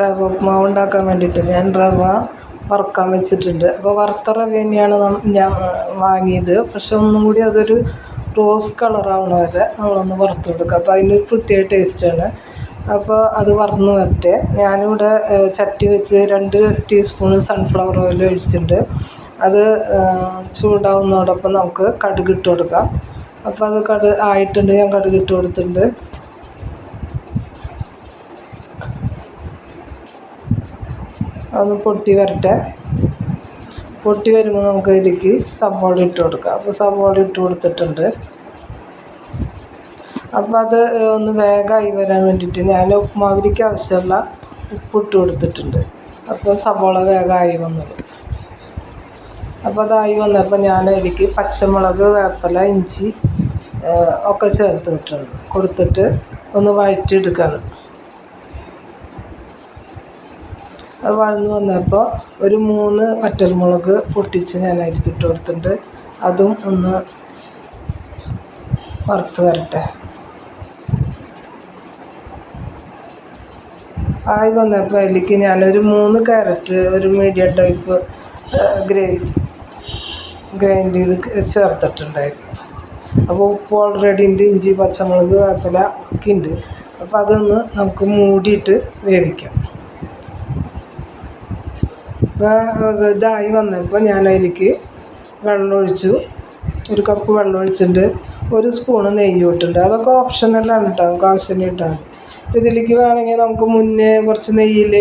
റവ ഉപ്പുമാവ് ഉണ്ടാക്കാൻ വേണ്ടിയിട്ട് ഞാൻ റവ വറുക്കാൻ വെച്ചിട്ടുണ്ട്. അപ്പോൾ വറുത്ത റവ തന്നെയാണ് ഞാൻ വാങ്ങിയത്. പക്ഷെ ഒന്നും കൂടി അതൊരു റോസ് കളറാവണ വരെ നമ്മളൊന്ന് വറുത്ത് കൊടുക്കുക. അപ്പോൾ അതിന് പ്രത്യേക ടേസ്റ്റാണ് അപ്പോൾ അത് വറന്ന് വരട്ടെ. ഞാനിവിടെ ചട്ടി വെച്ച് രണ്ട് ടീസ്പൂൺ സൺഫ്ലവർ ഓയിൽ ഒഴിച്ചിട്ടുണ്ട്. അത് ചൂടാവുന്നതോടൊപ്പം നമുക്ക് കടുക് ഇട്ട് കൊടുക്കാം. അപ്പോൾ അത് കടു ആയിട്ടുണ്ട്. ഞാൻ കടുക് ഇട്ട് കൊടുത്തിട്ടുണ്ട്. അതൊന്ന് പൊട്ടി വരട്ടെ. പൊട്ടി വരുമ്പോൾ നമുക്ക് അതിലേക്ക് സവാള ഇട്ട് കൊടുക്കാം. അപ്പോൾ സവാള ഇട്ട് കൊടുത്തിട്ടുണ്ട്. അപ്പോൾ അത് ഒന്ന് വേഗമായി വരാൻ വേണ്ടിയിട്ട് ഞാൻ ഉപ്പുമാവിലേക്ക് ആവശ്യമുള്ള ഉപ്പിട്ട് കൊടുത്തിട്ടുണ്ട്. അപ്പോൾ സവോള വേഗമായി വന്നത് അപ്പോൾ അതായി വന്നപ്പോൾ ഞാൻ അതിലേക്ക് പച്ചമുളക് വേപ്പല ഇഞ്ചി ഒക്കെ ചേർത്ത് വിട്ടിട്ടുണ്ട്. കൊടുത്തിട്ട് ഒന്ന് വഴറ്റിയെടുക്കാണ്. അത് വളർന്ന് വന്നപ്പോൾ ഒരു മൂന്ന് വറ്റൽമുളക് പൊട്ടിച്ച് ഞാൻ അതിലേക്ക് ഇട്ട് കൊടുത്തിട്ടുണ്ട് അതും ഒന്ന് വറുത്ത് വരട്ടെ. ആയി വന്നപ്പോൾ അതിലേക്ക് ഞാനൊരു മൂന്ന് ക്യാരറ്റ് ഒരു മീഡിയം ടൈപ്പ് ഗ്രേ ഗ്രൈൻഡ് ചെയ്ത് ചേർത്തിട്ടുണ്ടായിരുന്നു. അപ്പോൾ ഉപ്പ് ഓൾറെഡി ഉണ്ട് ഇഞ്ചി പച്ചമുളക് വേപ്പില ഒക്കെ ഉണ്ട്. അപ്പോൾ അതൊന്ന് നമുക്ക് മൂടിയിട്ട് വേവിക്കാം. അപ്പോൾ ഇതായി വന്നപ്പോൾ ഞാൻ അതിലേക്ക് വെള്ളം ഒഴിച്ചു. ഒരു കപ്പ് വെള്ളം ഒഴിച്ചിട്ടുണ്ട് ഒരു സ്പൂണ് നെയ്യ് ഇട്ടിട്ടുണ്ട്. അതൊക്കെ ഓപ്ഷനലാണ് കേട്ടോ നമുക്ക് ആവശ്യമായിട്ടാണ് ഇതിലേക്ക് വേണമെങ്കിൽ നമുക്ക് മുന്നേ കുറച്ച് നെയ്യിൽ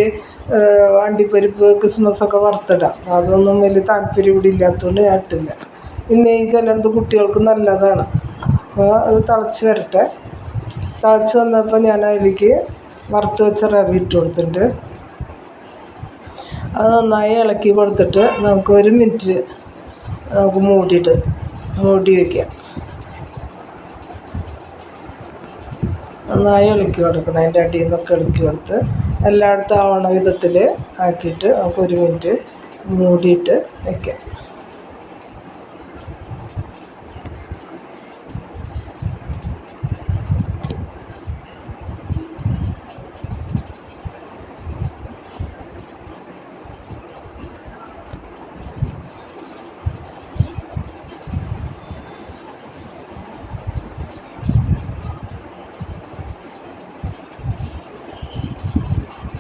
അണ്ടിപ്പരിപ്പ് ഒക്കെ വറുത്തിടാം. അതൊന്നും വലിയ താല്പര്യം ഇവിടെ ഇല്ലാത്തതുകൊണ്ട് ഞാൻ ഇട്ടില്ല. ഈ നെയ്യ് ചിലടത്ത് കുട്ടികൾക്ക് നല്ലതാണ്. അപ്പോൾ അത് തിളച്ച് വരട്ടെ. തിളച്ച് വന്നപ്പോൾ ഞാൻ അതിലേക്ക് വറുത്ത് വെച്ച റവ ഇട്ട് കൊടുത്തിട്ടുണ്ട്. അത് നന്നായി ഇളക്കി കൊടുത്തിട്ട് നമുക്ക് ഒരു മിനിറ്റ് നമുക്ക് മൂടിയിട്ട് മൂടി വയ്ക്കാം. നന്നായി ഇളക്കി കൊടുക്കണം അതിന്റെ അടിയിൽ നിന്നൊക്കെ ഇളക്കി കൊടുത്ത് എല്ലായിടത്തും ആവണ വിധത്തിൽ ആക്കിയിട്ട് നമുക്ക് ഒരു മിനിറ്റ് മൂടിയിട്ട് വയ്ക്കാം.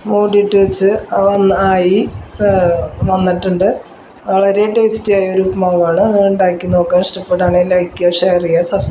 മൂടിയിട്ട് വെച്ച് വന്ന് ആയി വന്നിട്ടുണ്ട്. വളരെ ടേസ്റ്റി ആയ ഒരു ഉപ്മാവാണ് ഉണ്ടാക്കി നോക്കാൻ ഇഷ്ടപ്പെടുകയാണെങ്കിൽ ലൈക്ക് ചെയ്യുക ഷെയർ ചെയ്യുക സബ്സ്ക്രൈബ്